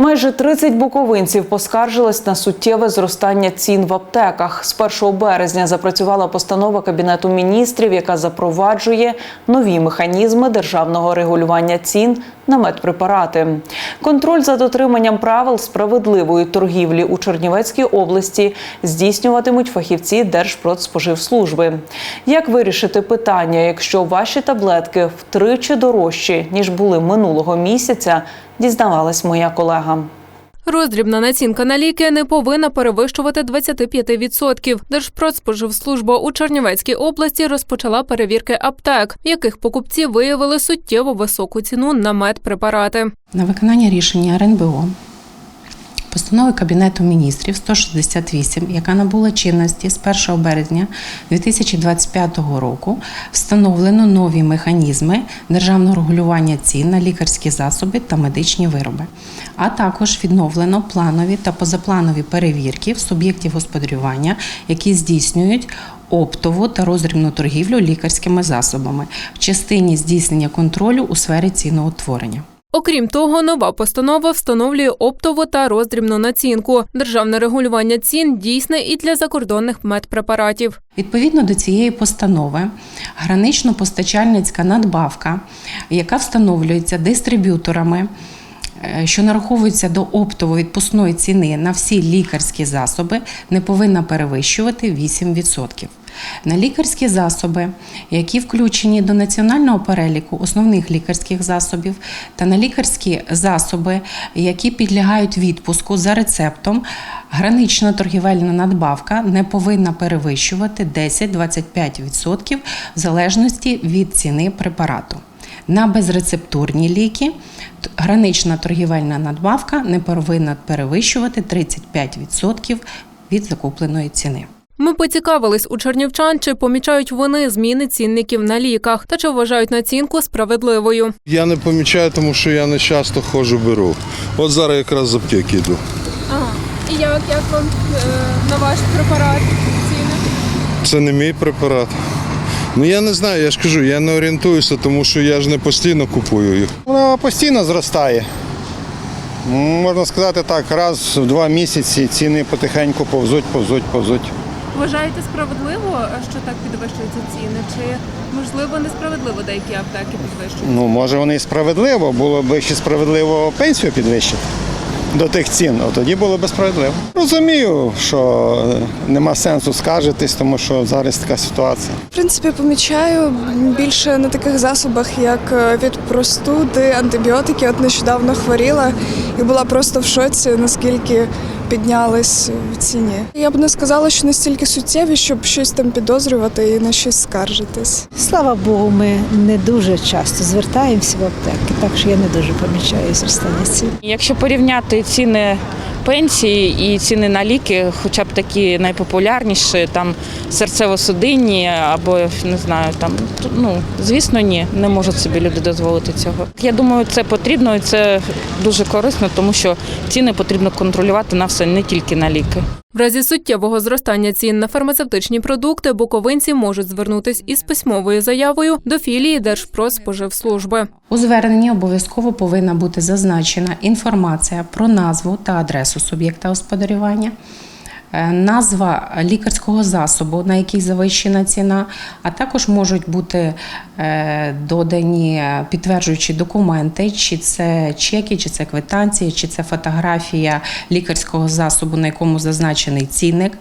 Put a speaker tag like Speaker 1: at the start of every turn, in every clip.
Speaker 1: Майже 30 буковинців поскаржились на суттєве зростання цін в аптеках. З 1 березня запрацювала постанова Кабінету міністрів, яка запроваджує нові механізми державного регулювання цін на медпрепарати. Контроль за дотриманням правил справедливої торгівлі у Чернівецькій області здійснюватимуть фахівці Держпродспоживслужби. Як вирішити питання, якщо ваші таблетки втричі дорожчі ніж були минулого місяця? Дізнавалась моя колега.
Speaker 2: Роздрібна націнка на ліки не повинна перевищувати 25%. Держпродспоживслужба у Чернівецькій області розпочала перевірки аптек, в яких покупці виявили суттєво високу ціну на медпрепарати.
Speaker 3: На виконання рішення РНБО постанови Кабінету міністрів 168, яка набула чинності з 1 березня 2025 року, встановлено нові механізми державного регулювання цін на лікарські засоби та медичні вироби, а також відновлено планові та позапланові перевірки в суб'єктів господарювання, які здійснюють оптову та роздрібну торгівлю лікарськими засобами в частині здійснення контролю у сфері ціноутворення.
Speaker 2: Окрім того, нова постанова встановлює оптову та роздрібну націнку. Державне регулювання цін дійсне і для закордонних медпрепаратів.
Speaker 3: Відповідно до цієї постанови, гранично-постачальницька надбавка, яка встановлюється дистриб'юторами, е, що нараховується до оптової відпускної ціни на всі лікарські засоби, не повинна перевищувати 8%. На лікарські засоби, які включені до національного переліку основних лікарських засобів, та на лікарські засоби, які підлягають відпуску за рецептом, гранична торгівельна надбавка не повинна перевищувати 10-25% в залежності від ціни препарату. На безрецептурні ліки гранична торгівельна надбавка не повинна перевищувати 35% від закупленої ціни.
Speaker 2: Ми поцікавились у чернівчан, чи помічають вони зміни цінників на ліках та чи вважають націнку справедливою.
Speaker 4: Я не помічаю, тому що я не часто ходжу беру. От зараз якраз з аптеки йду.
Speaker 2: Ага. І як, як вам на ваш препарат ціни?
Speaker 4: Це не мій препарат. Ну я не знаю, я ж кажу, я не орієнтуюся, тому що я ж не постійно купую їх.
Speaker 5: Вона постійно зростає. Можна сказати так, раз в два місяці ціни потихеньку повзуть, повзуть, повзуть.
Speaker 2: Вважаєте справедливо, що так підвищуються ціни? Чи можливо несправедливо деякі аптеки підвищують?
Speaker 5: Ну, може, вони і справедливо, було б ще справедливо пенсію підвищити до тих цін, а тоді було б справедливо. Розумію, що е, нема сенсу скаржитись, тому що зараз така ситуація.
Speaker 6: В принципі, помічаю більше на таких засобах, як е, від простуди, антибіотики. От нещодавно хворіла і була просто в шоці, наскільки піднялись в ціні. Я б не сказала, що настільки суттєві, щоб щось там підозрювати і на щось скаржитись.
Speaker 7: Слава Богу, ми не дуже часто звертаємося в аптеки, так що я не дуже помічаю зростання цін.
Speaker 8: Якщо порівняти ціни пенсії і ціни на ліки, хоча б такі найпопулярніші, там серцево-судинні або не знаю, там ну звісно, ні, не можуть собі люди дозволити цього. Я думаю, це потрібно і це дуже корисно, тому що ціни потрібно контролювати на все, не тільки на ліки.
Speaker 2: В разі суттєвого зростання цін на фармацевтичні продукти буковинці можуть звернутись із письмовою заявою до філії Держпродспоживслужби.
Speaker 3: У зверненні обов'язково повинна бути зазначена інформація про назву та адресу суб'єкта господарювання, назва лікарського засобу, на який завищена ціна, а також можуть бути е, додані підтверджуючі документи, чи це чеки, чи це квитанції, чи це фотографія лікарського засобу, на якому зазначений цінник.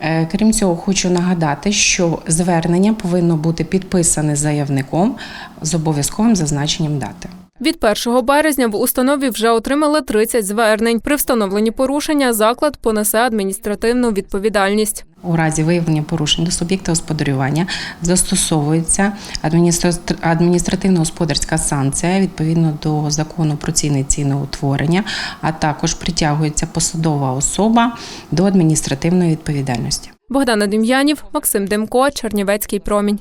Speaker 3: Е, Крім цього, хочу нагадати, що звернення повинно бути підписане заявником з обов'язковим зазначенням дати.
Speaker 2: Від 1 березня в установі вже отримали 30 звернень. При встановленні порушення заклад понесе адміністративну відповідальність.
Speaker 3: У разі виявлення порушень до суб'єкта господарювання застосовується адміністра- адміністративно-господарська санкція відповідно до закону про ціни ціноутворення, а також притягується посадова особа до адміністративної відповідальності.
Speaker 2: Богдана Дем'янів, Максим Демко, Чернівецький промінь.